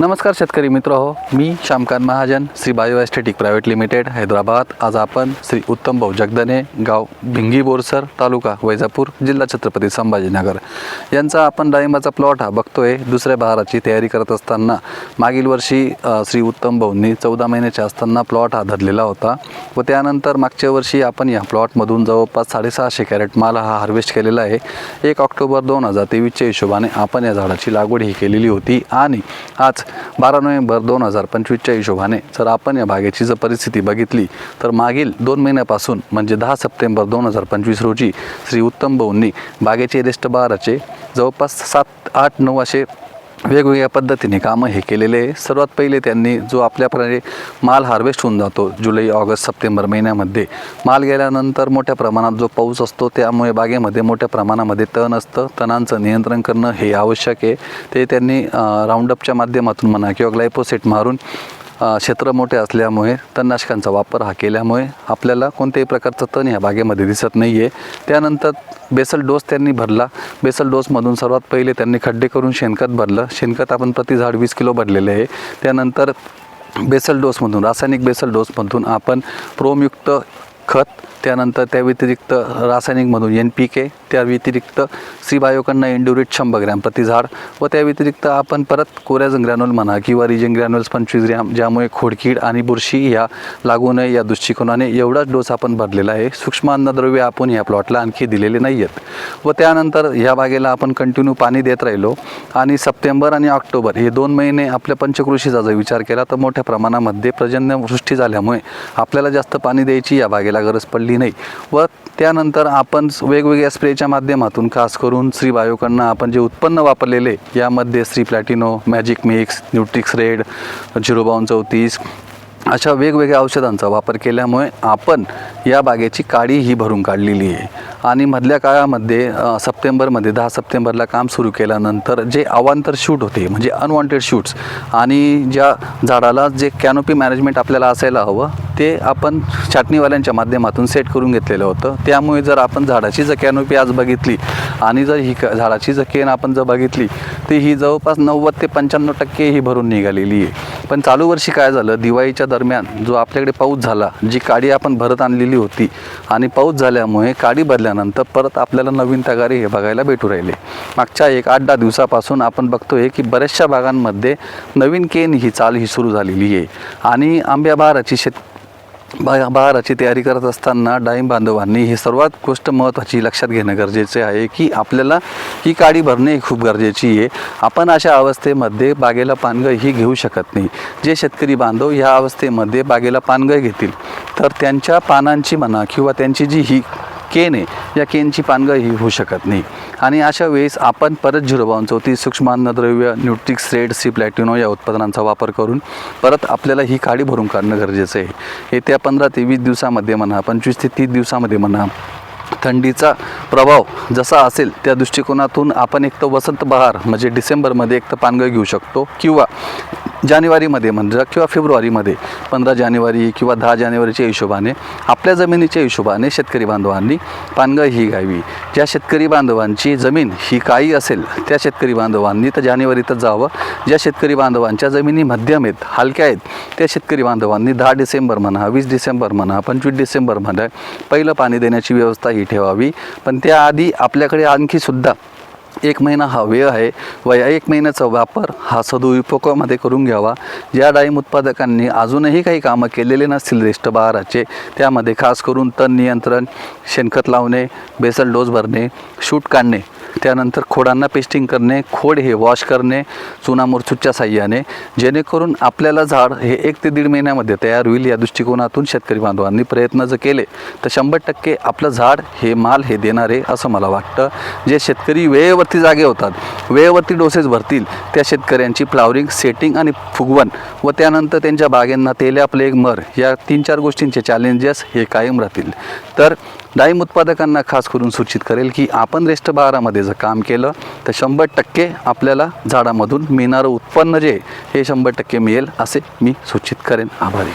नमस्कार शेतकरी मित्र हो मी Shyamkant Mahajan Shri bio aesthetic private limited Hyderabad. आज आपण श्री उत्तम भाऊ जगदने गाव भिंगी बोरसर तालुका वैजापूर जिल्हा छत्रपती संभाजीनगर यांचा आपण डाळिंबाचा प्लॉट हा बघतोय. दुसऱ्या बहाराची तयारी करत असताना मागील वर्षी श्री उत्तम भाऊंनी चौदा महिन्याचे असताना प्लॉट हा धरलेला होता व त्यानंतर मागच्या वर्षी आपण या प्लॉटमधून जवळपास साडेसहाशे कॅरेट माल हा हार्वेस्ट केलेला आहे. एक ऑक्टोबर दोन हजार तेवीसच्या हिशोबाने आपण या झाडाची लागवड ही केलेली होती आणि आज बारा नोव्हेंबर दोन हजार पंचवीसच्या हिशोबाने जर आपण या बागेची जर परिस्थिती बघितली तर मागील दोन महिन्यापासून म्हणजे दहा सप्टेंबर दोन हजार पंचवीस रोजी श्री उत्तम भाऊंनी बागेचे रेस्ट बाराचे जवळपास सात आठ नऊ असे वेगवेगळ्या पद्धतीने कामं हे केलेले आहे. सर्वात पहिले त्यांनी जो आपल्याप्रमाणे माल हार्वेस्ट होऊन जातो जुलै ऑगस्ट सप्टेंबर महिन्यामध्ये. माल गेल्यानंतर मोठ्या प्रमाणात जो पाऊस असतो त्यामुळे बागेमध्ये मोठ्या प्रमाणामध्ये तण असतं. तणांचं नियंत्रण करणं हे आवश्यक आहे. ते त्यांनी राऊंडअपच्या माध्यमातून म्हणा किंवा ग्लायपोसेट मारून क्षेत्र मोठे असल्यामुळे तणनाशकांचा वापर हा केल्यामुळे आपल्याला कोणत्याही प्रकारचं तण ह्या बागेमध्ये दिसत नाही आहे त्यानंतर बेसल डोस त्यांनी भरला. बेसल डोसमधून सर्वात पहिले त्यांनी खड्डे करून शेणखत भरलं. शेणखत आपण प्रति झाड वीस किलो भरलेले आहे. त्यानंतर बेसल डोसमधून रासायनिक बेसल डोसमधून आपण प्रोमयुक्त खत त्यानंतर त्या व्यतिरिक्त रासायनिकमधून एन पी के त्या व्यतिरिक्त सीबायोकांना बायोकडनं शंभर ग्रॅम प्रति झाड व त्या व्यतिरिक्त आपण परत कोऱ्याजन ग्रॅन्युल म्हणा किंवा रिजन ग्रॅन्युल्स पंचवीस ग्रॅम ज्यामुळे खोडकीड आणि बुरशी या लागू नये या दृष्टिकोनाने एवढाच डोस आपण भरलेला आहे. सूक्ष्म अन्नद्रव्य आपण या प्लॉटला आणखी दिलेले नाही आहेत व त्यानंतर ह्या बागेला आपण कंटिन्यू पाणी देत राहिलो आणि सप्टेंबर आणि ऑक्टोबर हे दोन महिने आपल्या पंचकृषीचा जर विचार केला तर मोठ्या प्रमाणामध्ये पर्जन्यवृष्टी झाल्यामुळे आपल्याला जास्त पाणी द्यायची या बागेला गरज पडली नाही. व त्यानंतर आपण वेगवेगळ्या स्प्रेच्या माध्यमातून खास करून श्री बायोकडनं आपण जे उत्पन्न वापरलेले यामध्ये Shri platino magic mix nutrix red zero बावन चौतीस अशा वेगवेगळ्या औषधांचा वापर केल्यामुळे आपण या बागेची काडी ही भरून काढलेली आहे. आणि मधल्या काळामध्ये सप्टेंबरमध्ये दहा सप्टेंबरला काम सुरू केल्यानंतर जे अवांतर शूट होते म्हणजे अनवॉन्टेड शूट्स आणि ज्या झाडाला जे कॅनोपी मॅनेजमेंट आपल्याला असायला हवं ते आपण छाटणीवाल्यांच्या माध्यमातून सेट करून घेतलेलं होतं. त्यामुळे जर आपण झाडाची जर कॅनोपी आज बघितली आणि जर ही क- झाडाची जर केन आपण जर बघितली तर ही जवळपास नव्वद ते पंच्याण्णव टक्के ही भरून निघालेली आहे. पण चालू वर्षी काय झालं दिवाळीच्या दरम्यान जो आपल्याकडे पाऊस झाला जी काडी आपण भरत आणलेली होती आणि पाऊस झाल्यामुळे काडी भरल्यानंतर परत आपल्याला नवीन तगारी हे बघायला भेटू राहिले. मागच्या एक आठ दहा दिवसापासून आपण बघतोय की बऱ्याचशा भागांमध्ये नवीन केन ही चाल ही सुरू झालेली आहे. आणि आंब्या बहाराची शेत बा बहाराची तयारी करत असताना डाळिंब बांधवांनी ही सर्वात गोष्ट महत्त्वाची लक्षात घेणं गरजेचे आहे की आपल्याला ही काडी भरणे ही खूप गरजेची आहे. आपण अशा अवस्थेमध्ये बागेला पानगळ ही घेऊ शकत नाही. जे शेतकरी बांधव ह्या अवस्थेमध्ये बागेला पानगळ घेतील तर त्यांच्या पानांची म्हणा किंवा त्यांची जी ही केन आहे या केनची पानगळ ही होऊ शकत नाही. आणि अशा वेळेस आपण परत झिरो बावन चौतीस सूक्ष्म अन्नद्रव्य न्यूट्रिक्स रेड सी प्लॅटिनो या उत्पादनांचा वापर करून परत आपल्याला ही काडी भरून काढणं गरजेचं आहे. येत्या पंधरा ते वीस दिवसामध्ये म्हणा पंचवीस ते तीस दिवसामध्ये म्हणा थंडीचा प्रभाव जसा असेल त्या दृष्टिकोनातून आपण एक तर वसंत बहार म्हणजे डिसेंबरमध्ये एक तर पानगळ घेऊ शकतो किंवा जानेवारीमध्ये म्हणजे किंवा फेब्रुवारीमध्ये पंधरा जानेवारी किंवा दहा जानेवारीच्या हिशोबाने आपल्या जमिनीच्या हिशोबाने शेतकरी बांधवांनी पानगळ ही घ्यावी. ज्या शेतकरी बांधवांची जमीन ही काही असेल त्या शेतकरी बांधवांनी तर जानेवारीतच जावं. ज्या शेतकरी बांधवांच्या जमिनी मध्यम आहेत हलक्या आहेत त्या शेतकरी बांधवांनी दहा डिसेंबर म्हणा वीस डिसेंबर म्हणा पंचवीस डिसेंबर म्हणा पहिलं पाणी देण्याची व्यवस्था ही ठेवावी. पण त्याआधी आपल्याकडे आणखीसुद्धा एक महिना हा वेळ आहे. व या एक महिन्याचा वापर हा सदुपयोगामध्ये करून घ्यावा. ज्या डाळिंब उत्पादकांनी अजूनही काही कामं केलेले नसतील रेष्ट बहाराचे त्यामध्ये खास करून तण नियंत्रण शेणखत लावणे बेसल डोस भरणे शूट काढणे त्यानंतर खोडांना पेस्टिंग करणे खोड हे वॉश करणे चुना मुरचूच्या साह्याने जेणेकरून आपल्याला झाड हे एक ते दीड महिन्यामध्ये तयार होईल या दृष्टिकोनातून शेतकरी बांधवांनी प्रयत्न जर केले तर शंभर टक्के आपलं झाड हे माल हे देणार आहे असं मला वाटतं. जे शेतकरी वेळेवरती जागे होतात वेळेवरती डोसेस भरतील त्या शेतकऱ्यांची फ्लावरिंग सेटिंग आणि फुगवण व त्यानंतर त्यांच्या बागेंना तेल्या प्लेग मर या तीन चार गोष्टींचे चॅलेंजेस हे कायम राहतील. तर डाळिंब उत्पादकांना खास करून सूचित करेल की आपण रेस्ट बहारामध्ये जर काम केलं तर शंभर टक्के आपल्याला झाडामधून मिळणारं उत्पन्न जे हे शंभर टक्के मिळेल असे मी सूचित करेन. आभारी.